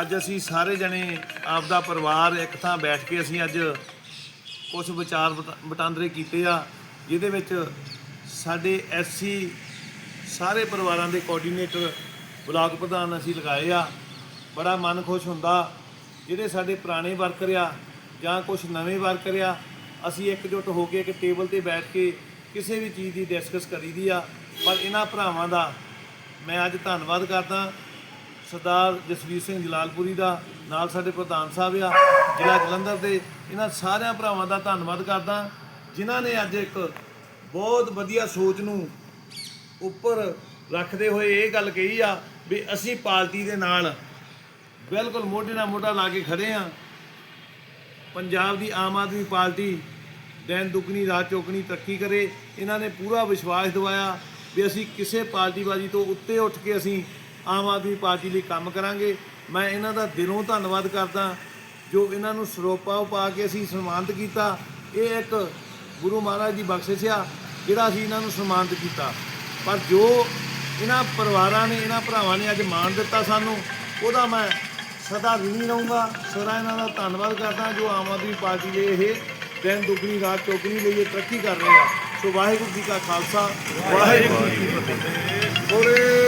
ਅੱਜ ਅਸੀਂ ਸਾਰੇ ਜਣੇ ਆਪਦਾ ਪਰਿਵਾਰ ਇੱਕ ਥਾਂ ਬੈਠ ਕੇ ਅਸੀਂ ਅੱਜ ਕੁਝ ਵਿਚਾਰ ਵਟ- ਵਟਾਂਦਰੇ ਕੀਤੇ ਆ, ਜਿਹਦੇ ਵਿੱਚ ਸਾਡੇ ਐਸਸੀ ਸਾਰੇ ਪਰਿਵਾਰਾਂ ਦੇ ਕੋਆਰਡੀਨੇਟਰ ਬਲਾਕ ਪ੍ਰਧਾਨ ਅਸੀਂ ਲਗਾਏ ਆ। ਬੜਾ ਮਨ ਖੁਸ਼ ਹੁੰਦਾ, ਜਿਹੜੇ ਸਾਡੇ ਪੁਰਾਣੇ ਵਰਕਰ ਆ ਜਾਂ ਕੁਝ ਨਵੇਂ ਵਰਕਰ ਆ, ਅਸੀਂ ਇਕਜੁੱਟ ਹੋ ਕੇ ਇੱਕ ਟੇਬਲ ਤੇ ਬੈਠ ਕੇ ਕਿਸੇ ਵੀ ਚੀਜ਼ ਦੀ ਡਿਸਕਸ ਕਰੀਦੀ ਆ। ਪਰ ਇਹਨਾਂ ਭਰਾਵਾਂ ਦਾ ਮੈਂ ਅੱਜ ਧੰਨਵਾਦ ਕਰਦਾ। ਸਰਦਾਰ ਜਸਵੀਰ ਸਿੰਘ ਜਲਾਲਪੁਰੀ ਦਾ, ਨਾਲ ਸਾਡੇ ਪ੍ਰਧਾਨ ਸਾਹਿਬ ਆ, ਜ਼ਿਲ੍ਹਾ ਜਲੰਧਰ ਦੇ, ਇਹਨਾਂ ਸਾਰਿਆਂ ਭਰਾਵਾਂ ਦਾ ਧੰਨਵਾਦ ਕਰਦਾ। ਜਿਨ੍ਹਾਂ ਨੇ ਅੱਜ ਇੱਕ ਬਹੁਤ ਵਧੀਆ ਸੋਚ ਨੂੰ ਉੱਪਰ ਰੱਖਦੇ ਹੋਏ ਇਹ ਗੱਲ ਕਹੀ ਆ ਵੀ ਅਸੀਂ ਪਾਰਟੀ ਦੇ ਨਾਲ ਬਿਲਕੁਲ ਮੋਢੇ ਨਾਲ ਮੋਢਾ ਲਾ ਕੇ ਖੜੇ ਆ। ਪੰਜਾਬ ਦੀ ਆਮ ਆਦਮੀ ਪਾਰਟੀ ਦੈਨ ਦੁਗਣੀ, ਰਾਤ ਚੌਗਣੀ ਤਰੱਕੀ ਕਰੇ। ਇਹਨਾਂ ਨੇ ਪੂਰਾ ਵਿਸ਼ਵਾਸ ਦਿਵਾਇਆ ਵੀ ਅਸੀਂ ਕਿਸੇ ਪਾਰਟੀਬਾਜ਼ੀ ਤੋਂ ਉੱਤੇ ਉੱਠ ਕੇ ਅਸੀਂ ਆਮ ਆਦਮੀ ਪਾਰਟੀ ਲਈ ਕੰਮ ਕਰਾਂਗੇ। ਮੈਂ ਇਹਨਾਂ ਦਾ ਦਿਲੋਂ ਧੰਨਵਾਦ ਕਰਦਾ। ਜੋ ਇਹਨਾਂ ਨੂੰ ਸਰੋਪਾ ਪਾ ਕੇ ਅਸੀਂ ਸਨਮਾਨਿਤ ਕੀਤਾ ਇਹ ਇੱਕ ਗੁਰੂ ਮਹਾਰਾਜ ਦੀ ਬਖਸ਼ਿਸ਼ ਆ ਜਿਹੜਾ ਅਸੀਂ ਇਹਨਾਂ ਨੂੰ ਸਨਮਾਨਿਤ ਕੀਤਾ। ਪਰ ਜੋ ਇਹਨਾਂ ਪਰਿਵਾਰਾਂ ਨੇ ਇਹਨਾਂ ਭਰਾਵਾਂ ਨੇ ਅੱਜ ਮਾਣ ਦਿੱਤਾ ਸਾਨੂੰ ਉਹਦਾ ਮੈਂ ਸਦਾ ઋਣੀ ਰਹੂੰਗਾ। ਸਦਾ ਇਹਨਾਂ ਦਾ ਧੰਨਵਾਦ ਕਰਦਾ ਜੋ ਆਮ ਆਦਮੀ ਪਾਰਟੀ ਦੇ ਇਹ ਦਿਨ ਦੁਗਣੀ ਰਾਤ ਚੌਗਣੀ ਲਈ ਇਹ ਤਰੱਕੀ ਕਰ ਰਹੇ ਆ। ਸੋ ਵਾਹਿਗੁਰੂ ਜੀ ਕਾ ਖਾਲਸਾ ਵਾਹਿਗੁਰੂ ਜੀ ਕੀ ਫਤਿਹ।